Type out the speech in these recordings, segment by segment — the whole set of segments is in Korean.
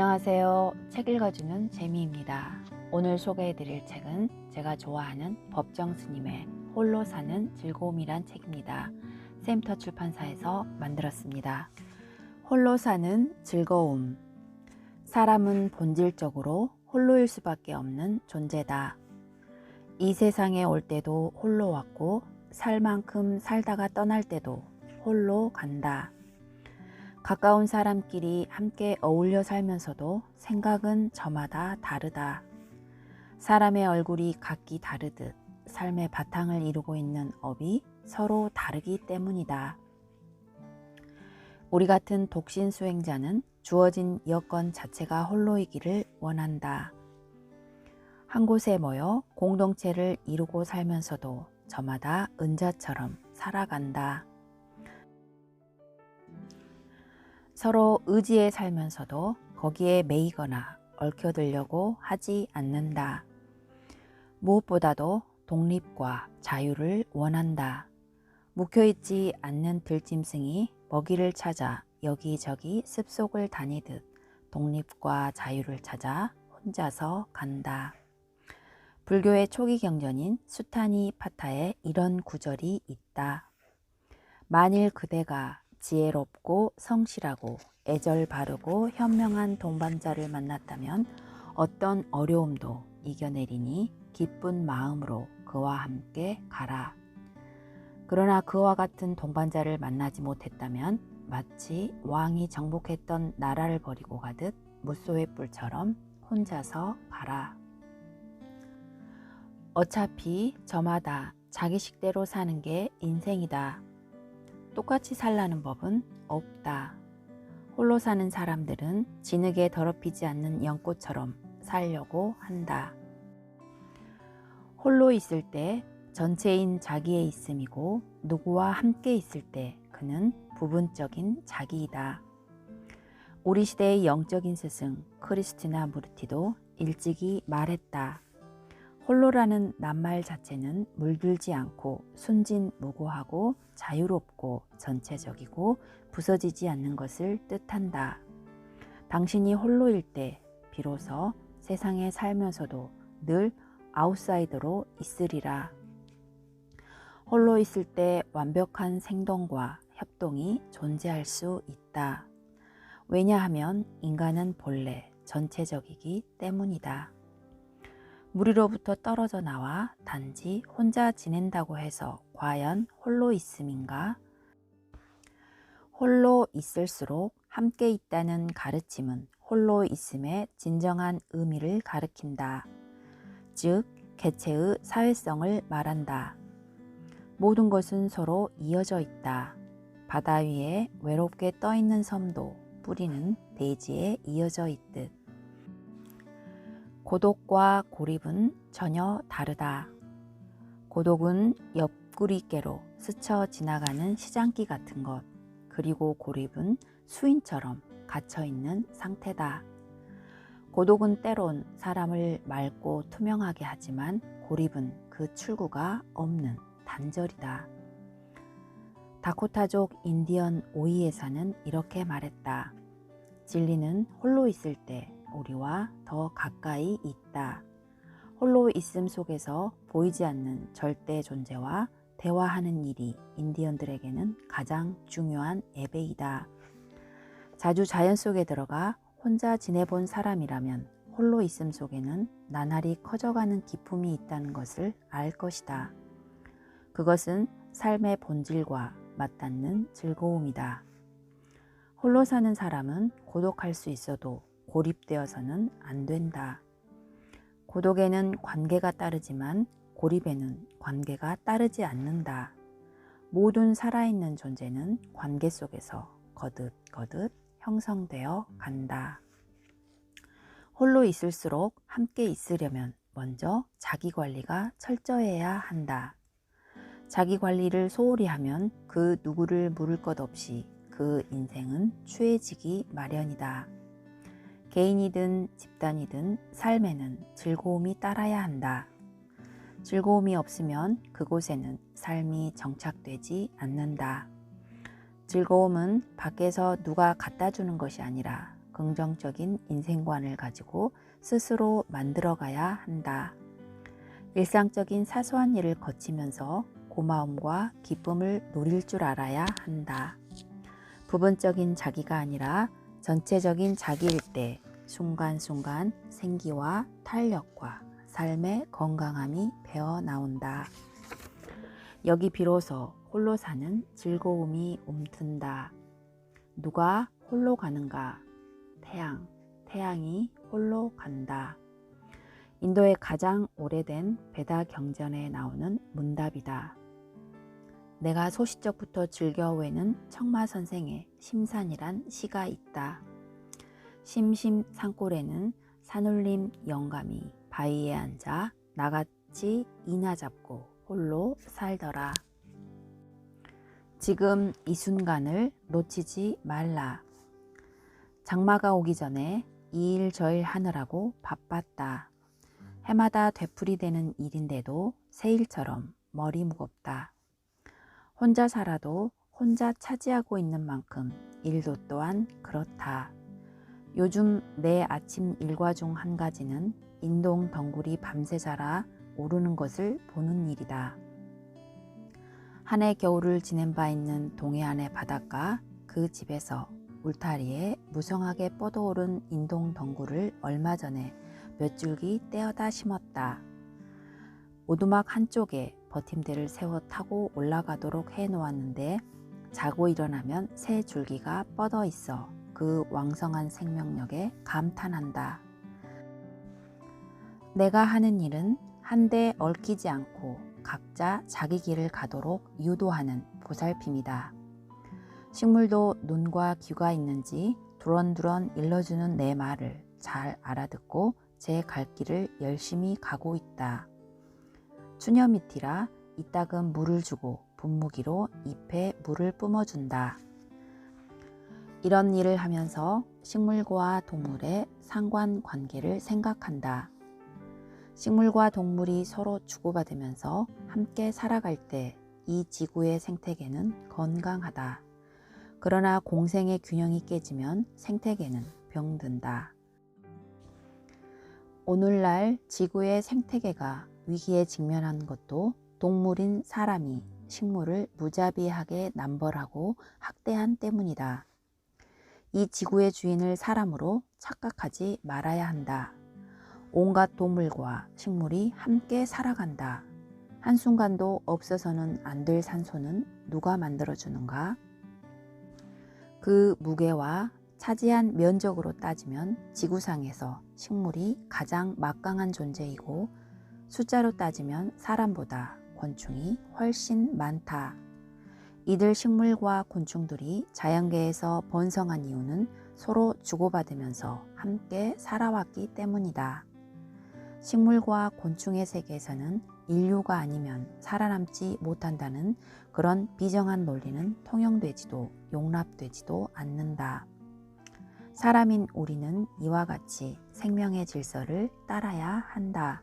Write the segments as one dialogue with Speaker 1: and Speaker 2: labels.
Speaker 1: 안녕하세요. 책 읽어주는 재미입니다. 오늘 소개해드릴 책은 제가 좋아하는 법정 스님의 홀로 사는 즐거움이란 책입니다. 샘터 출판사에서 만들었습니다. 홀로 사는 즐거움. 사람은 본질적으로 홀로일 수밖에 없는 존재다. 이 세상에 올 때도 홀로 왔고, 살 만큼 살다가 떠날 때도 홀로 간다. 가까운 사람끼리 함께 어울려 살면서도 생각은 저마다 다르다. 사람의 얼굴이 각기 다르듯 삶의 바탕을 이루고 있는 업이 서로 다르기 때문이다. 우리 같은 독신 수행자는 주어진 여건 자체가 홀로이기를 원한다. 한 곳에 모여 공동체를 이루고 살면서도 저마다 은자처럼 살아간다. 서로 의지해 살면서도 거기에 매이거나 얽혀들려고 하지 않는다. 무엇보다도 독립과 자유를 원한다. 묵혀있지 않는 들짐승이 먹이를 찾아 여기저기 습속을 다니듯 독립과 자유를 찾아 혼자서 간다. 불교의 초기 경전인 수타니 파타에 이런 구절이 있다. 만일 그대가 지혜롭고 성실하고 애절 바르고 현명한 동반자를 만났다면 어떤 어려움도 이겨내리니 기쁜 마음으로 그와 함께 가라. 그러나 그와 같은 동반자를 만나지 못했다면 마치 왕이 정복했던 나라를 버리고 가듯 무소의 뿔처럼 혼자서 가라. 어차피 저마다 자기 식대로 사는 게 인생이다. 똑같이 살라는 법은 없다. 홀로 사는 사람들은 진흙에 더럽히지 않는 연꽃처럼 살려고 한다. 홀로 있을 때 전체인 자기의 있음이고 누구와 함께 있을 때 그는 부분적인 자기이다. 우리 시대의 영적인 스승 크리스티나 무르티도 일찍이 말했다. 홀로라는 낱말 자체는 물들지 않고 순진무구하고 자유롭고 전체적이고 부서지지 않는 것을 뜻한다. 당신이 홀로일 때 비로소 세상에 살면서도 늘 아웃사이더로 있으리라. 홀로 있을 때 완벽한 생동과 협동이 존재할 수 있다. 왜냐하면 인간은 본래 전체적이기 때문이다. 무리로부터 떨어져 나와 단지 혼자 지낸다고 해서 과연 홀로 있음인가? 홀로 있을수록 함께 있다는 가르침은 홀로 있음의 진정한 의미를 가리킨다. 즉, 개체의 사회성을 말한다. 모든 것은 서로 이어져 있다. 바다 위에 외롭게 떠 있는 섬도 뿌리는 대지에 이어져 있듯. 고독과 고립은 전혀 다르다. 고독은 옆구리께로 스쳐 지나가는 시장기 같은 것, 그리고 고립은 수인처럼 갇혀 있는 상태다. 고독은 때론 사람을 맑고 투명하게 하지만 고립은 그 출구가 없는 단절이다. 다코타족 인디언 오이에 사는 이렇게 말했다. 진리는 홀로 있을 때 우리와 더 가까이 있다. 홀로 있음 속에서 보이지 않는 절대 존재와 대화하는 일이 인디언들에게는 가장 중요한 예배이다. 자주 자연 속에 들어가 혼자 지내본 사람이라면 홀로 있음 속에는 나날이 커져가는 기쁨이 있다는 것을 알 것이다. 그것은 삶의 본질과 맞닿는 즐거움이다. 홀로 사는 사람은 고독할 수 있어도 고립되어서는 안 된다. 고독에는 관계가 따르지만 고립에는 관계가 따르지 않는다. 모든 살아있는 존재는 관계 속에서 거듭거듭 형성되어 간다. 홀로 있을수록 함께 있으려면 먼저 자기 관리가 철저해야 한다. 자기 관리를 소홀히 하면 그 누구를 물을 것 없이 그 인생은 추해지기 마련이다. 개인이든 집단이든 삶에는 즐거움이 따라야 한다. 즐거움이 없으면 그곳에는 삶이 정착되지 않는다. 즐거움은 밖에서 누가 갖다 주는 것이 아니라 긍정적인 인생관을 가지고 스스로 만들어 가야 한다. 일상적인 사소한 일을 거치면서 고마움과 기쁨을 누릴 줄 알아야 한다. 부분적인 자기가 아니라 전체적인 자기일 때 순간순간 생기와 탄력과 삶의 건강함이 배어 나온다. 여기 비로소 홀로 사는 즐거움이 움튼다. 누가 홀로 가는가? 태양, 태양이 홀로 간다. 인도의 가장 오래된 베다 경전에 나오는 문답이다. 내가 소시적부터 즐겨 외는 청마 선생의 심산이란 시가 있다. 심심 산골에는 산울림 영감이 바위에 앉아 나같이 이나 잡고 홀로 살더라. 지금 이 순간을 놓치지 말라. 장마가 오기 전에 이 일 저 일 하느라고 바빴다. 해마다 되풀이 되는 일인데도 새일처럼 머리 무겁다. 혼자 살아도 혼자 차지하고 있는 만큼 일도 또한 그렇다. 요즘 내 아침 일과 중 한 가지는 인동 덩굴이 밤새 자라 오르는 것을 보는 일이다. 한 해 겨울을 지낸 바 있는 동해안의 바닷가 그 집에서 울타리에 무성하게 뻗어오른 인동 덩굴을 얼마 전에 몇 줄기 떼어다 심었다. 오두막 한쪽에 버팀대를 세워 타고 올라가도록 해 놓았는데 자고 일어나면 새 줄기가 뻗어 있어 그 왕성한 생명력에 감탄한다. 내가 하는 일은 한데 얽히지 않고 각자 자기 길을 가도록 유도하는 보살핌이다. 식물도 눈과 귀가 있는지 두런두런 일러주는 내 말을 잘 알아듣고 제 갈 길을 열심히 가고 있다. 추녀미티라 이따금 물을 주고 분무기로 잎에 물을 뿜어준다. 이런 일을 하면서 식물과 동물의 상관 관계를 생각한다. 식물과 동물이 서로 주고받으면서 함께 살아갈 때 이 지구의 생태계는 건강하다. 그러나 공생의 균형이 깨지면 생태계는 병든다. 오늘날 지구의 생태계가 위기에 직면한 것도 동물인 사람이 식물을 무자비하게 남벌하고 학대한 때문이다. 이 지구의 주인을 사람으로 착각하지 말아야 한다. 온갖 동물과 식물이 함께 살아간다. 한순간도 없어서는 안 될 산소는 누가 만들어주는가? 그 무게와 차지한 면적으로 따지면 지구상에서 식물이 가장 막강한 존재이고 숫자로 따지면 사람보다 곤충이 훨씬 많다. 이들 식물과 곤충들이 자연계에서 번성한 이유는 서로 주고받으면서 함께 살아왔기 때문이다. 식물과 곤충의 세계에서는 인류가 아니면 살아남지 못한다는 그런 비정한 논리는 통용되지도 용납되지도 않는다. 사람인 우리는 이와 같이 생명의 질서를 따라야 한다.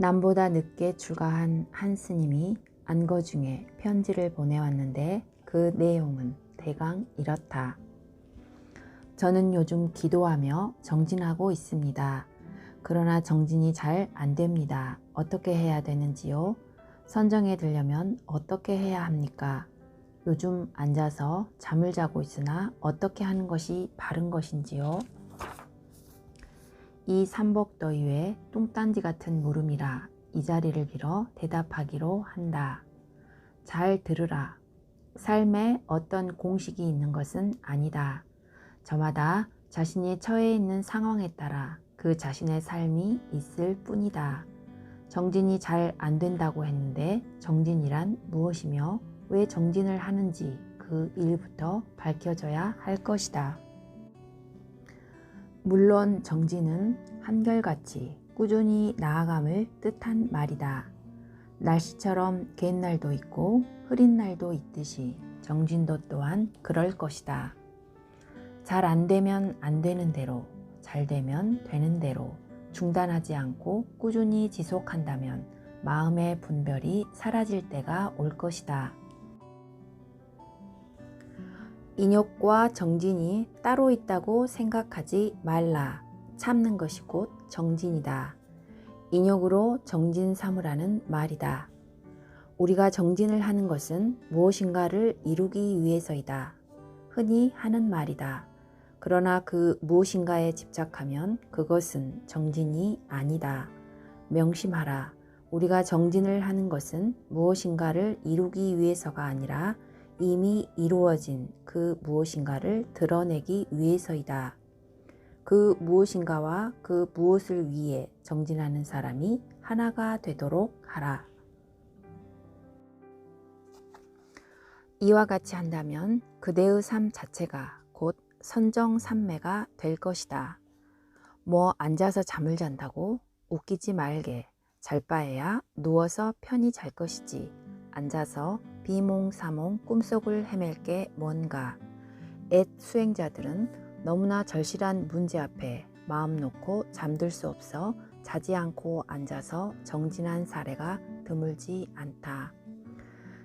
Speaker 1: 남보다 늦게 출가한 한 스님이 안거 중에 편지를 보내왔는데 그 내용은 대강 이렇다. 저는 요즘 기도하며 정진하고 있습니다. 그러나 정진이 잘 안 됩니다. 어떻게 해야 되는지요? 선정에 들려면 어떻게 해야 합니까? 요즘 앉아서 잠을 자고 있으나 어떻게 하는 것이 바른 것인지요? 이 삼복더위에 뚱딴지 같은 물음이라 이 자리를 빌어 대답하기로 한다. 잘 들으라. 삶에 어떤 공식이 있는 것은 아니다. 저마다 자신이 처해 있는 상황에 따라 그 자신의 삶이 있을 뿐이다. 정진이 잘 안 된다고 했는데 정진이란 무엇이며 왜 정진을 하는지 그 일부터 밝혀져야 할 것이다. 물론 정진은 한결같이 꾸준히 나아감을 뜻한 말이다. 날씨처럼 갠 날도 있고 흐린 날도 있듯이 정진도 또한 그럴 것이다. 잘 안 되면 안 되는 대로, 잘 되면 되는 대로 중단하지 않고 꾸준히 지속한다면 마음의 분별이 사라질 때가 올 것이다. 인욕과 정진이 따로 있다고 생각하지 말라. 참는 것이 곧 정진이다. 인욕으로 정진 삼으라는 말이다. 우리가 정진을 하는 것은 무엇인가를 이루기 위해서이다. 흔히 하는 말이다. 그러나 그 무엇인가에 집착하면 그것은 정진이 아니다. 명심하라. 우리가 정진을 하는 것은 무엇인가를 이루기 위해서가 아니라 이미 이루어진 그 무엇인가를 드러내기 위해서이다. 그 무엇인가와 그 무엇을 위해 정진하는 사람이 하나가 되도록 하라. 이와 같이 한다면 그대의 삶 자체가 곧 선정산매가 될 것이다. 뭐 앉아서 잠을 잔다고 웃기지 말게. 잘 바에야 누워서 편히 잘 것이지. 앉아서 비몽사몽 꿈속을 헤맬 게 뭔가. 앳 수행자들은 너무나 절실한 문제 앞에 마음 놓고 잠들 수 없어 자지 않고 앉아서 정진한 사례가 드물지 않다.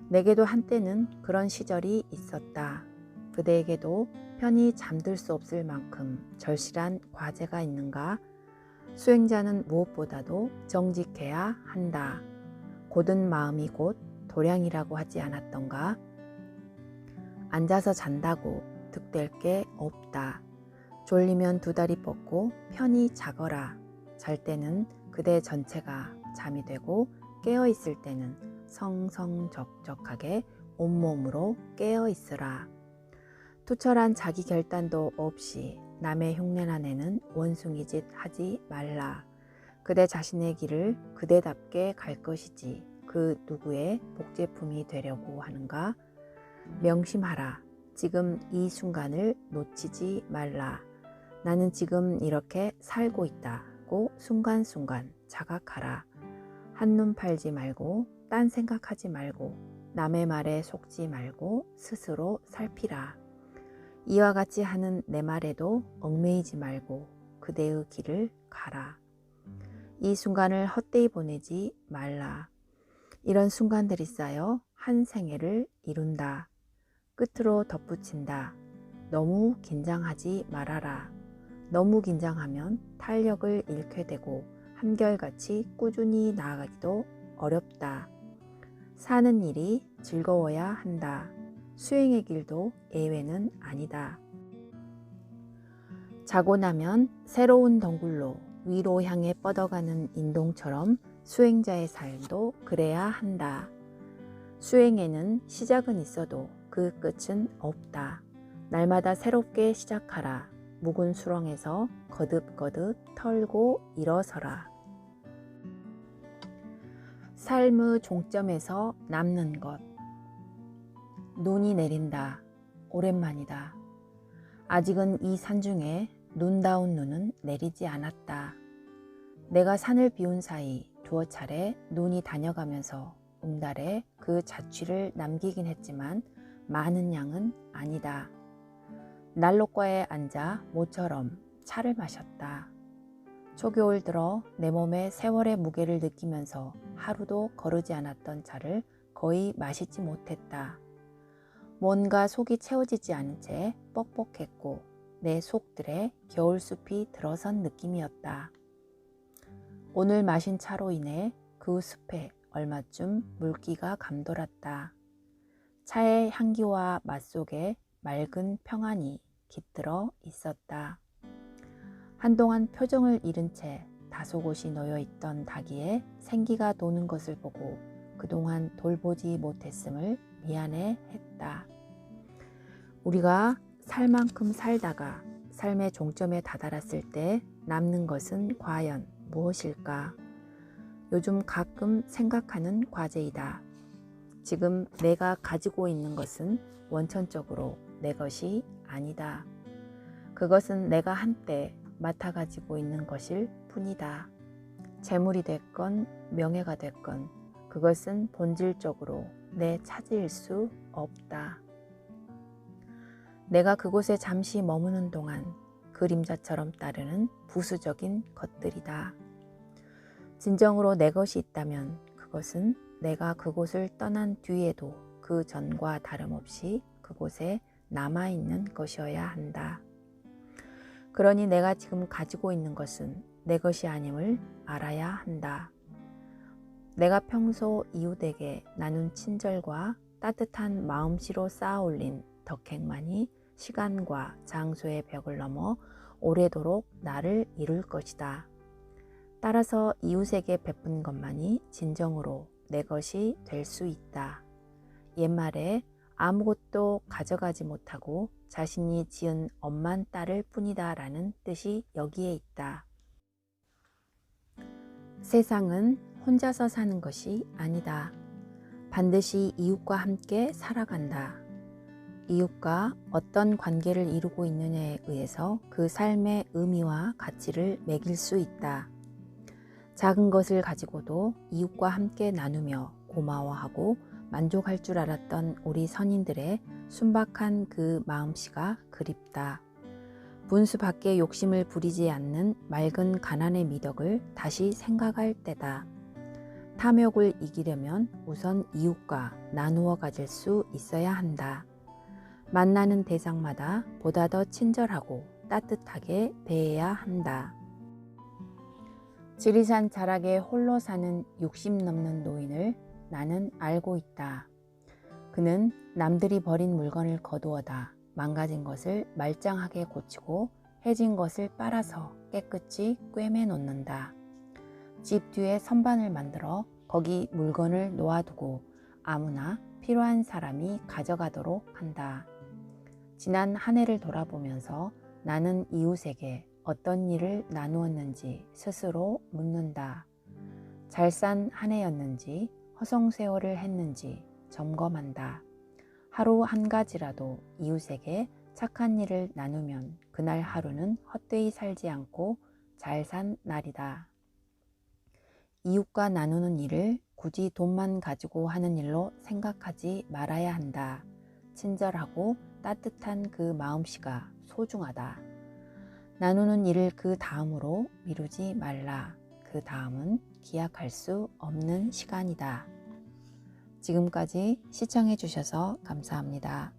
Speaker 1: 내게도 한때는 그런 시절이 있었다. 그대에게도 편히 잠들 수 없을 만큼 절실한 과제가 있는가? 수행자는 무엇보다도 정직해야 한다. 곧은 마음이 곧 도량이라고 하지 않았던가? 앉아서 잔다고 득될 게 없다. 졸리면 두 다리 뻗고 편히 자거라. 잘 때는 그대 전체가 잠이 되고 깨어 있을 때는 성성적적하게 온몸으로 깨어 있으라. 투철한 자기 결단도 없이 남의 흉내나 내는 원숭이 짓 하지 말라. 그대 자신의 길을 그대답게 갈 것이지 그 누구의 복제품이 되려고 하는가? 명심하라. 지금 이 순간을 놓치지 말라. 나는 지금 이렇게 살고 있다고 순간순간 자각하라. 한눈 팔지 말고 딴 생각하지 말고 남의 말에 속지 말고 스스로 살피라. 이와 같이 하는 내 말에도 얽매이지 말고 그대의 길을 가라. 이 순간을 헛되이 보내지 말라. 이런 순간들이 쌓여 한 생애를 이룬다. 끝으로 덧붙인다. 너무 긴장하지 말아라. 너무 긴장하면 탄력을 잃게 되고 한결같이 꾸준히 나아가기도 어렵다. 사는 일이 즐거워야 한다. 수행의 길도 예외는 아니다. 자고 나면 새로운 덩굴로 위로 향해 뻗어가는 인동처럼 수행자의 삶도 그래야 한다. 수행에는 시작은 있어도 그 끝은 없다. 날마다 새롭게 시작하라. 묵은 수렁에서 거듭거듭 털고 일어서라. 삶의 종점에서 남는 것. 눈이 내린다. 오랜만이다. 아직은 이 산 중에 눈다운 눈은 내리지 않았다. 내가 산을 비운 사이 두어 차례 눈이 다녀가면서 웅달에 그 자취를 남기긴 했지만 많은 양은 아니다. 난로가에 앉아 모처럼 차를 마셨다. 초겨울 들어 내 몸에 세월의 무게를 느끼면서 하루도 거르지 않았던 차를 거의 마시지 못했다. 뭔가 속이 채워지지 않은 채 뻑뻑했고 내 속들에 겨울숲이 들어선 느낌이었다. 오늘 마신 차로 인해 그 숲에 얼마쯤 물기가 감돌았다. 차의 향기와 맛 속에 맑은 평안이 깃들어 있었다. 한동안 표정을 잃은 채 다소곳이 놓여 있던 닭이에 생기가 도는 것을 보고 그동안 돌보지 못했음을 미안해 했다. 우리가 살 만큼 살다가 삶의 종점에 다다랐을 때 남는 것은 과연 무엇일까? 요즘 가끔 생각하는 과제이다. 지금 내가 가지고 있는 것은 원천적으로 내 것이 아니다. 그것은 내가 한때 맡아 가지고 있는 것일 뿐이다. 재물이 됐건 명예가 됐건 그것은 본질적으로 내 차지일 수 없다. 내가 그곳에 잠시 머무는 동안 그림자처럼 따르는 부수적인 것들이다. 진정으로 내 것이 있다면 그것은 내가 그곳을 떠난 뒤에도 그 전과 다름없이 그곳에 남아있는 것이어야 한다. 그러니 내가 지금 가지고 있는 것은 내 것이 아님을 알아야 한다. 내가 평소 이웃에게 나눈 친절과 따뜻한 마음씨로 쌓아 올린 덕행만이 시간과 장소의 벽을 넘어 오래도록 나를 이룰 것이다. 따라서 이웃에게 베푼 것만이 진정으로 내 것이 될 수 있다. 옛말에 아무것도 가져가지 못하고 자신이 지은 엄만 딸을 뿐이다 라는 뜻이 여기에 있다. 세상은 혼자서 사는 것이 아니다. 반드시 이웃과 함께 살아간다. 이웃과 어떤 관계를 이루고 있느냐에 의해서 그 삶의 의미와 가치를 매길 수 있다. 작은 것을 가지고도 이웃과 함께 나누며 고마워하고 만족할 줄 알았던 우리 선인들의 순박한 그 마음씨가 그립다. 분수 밖에 욕심을 부리지 않는 맑은 가난의 미덕을 다시 생각할 때다. 탐욕을 이기려면 우선 이웃과 나누어 가질 수 있어야 한다. 만나는 대상마다 보다 더 친절하고 따뜻하게 대해야 한다. 지리산 자락에 홀로 사는 60 넘는 노인을 나는 알고 있다. 그는 남들이 버린 물건을 거두어다 망가진 것을 말짱하게 고치고 해진 것을 빨아서 깨끗이 꿰매 놓는다. 집 뒤에 선반을 만들어 거기 물건을 놓아두고 아무나 필요한 사람이 가져가도록 한다. 지난 한 해를 돌아보면서 나는 이웃에게 어떤 일을 나누었는지 스스로 묻는다. 잘 산 한 해였는지 허송세월을 했는지 점검한다. 하루 한 가지라도 이웃에게 착한 일을 나누면 그날 하루는 헛되이 살지 않고 잘 산 날이다. 이웃과 나누는 일을 굳이 돈만 가지고 하는 일로 생각하지 말아야 한다. 친절하고 따뜻한 그 마음씨가 소중하다. 나누는 일을 그 다음으로 미루지 말라. 그 다음은 기약할 수 없는 시간이다. 지금까지 시청해 주셔서 감사합니다.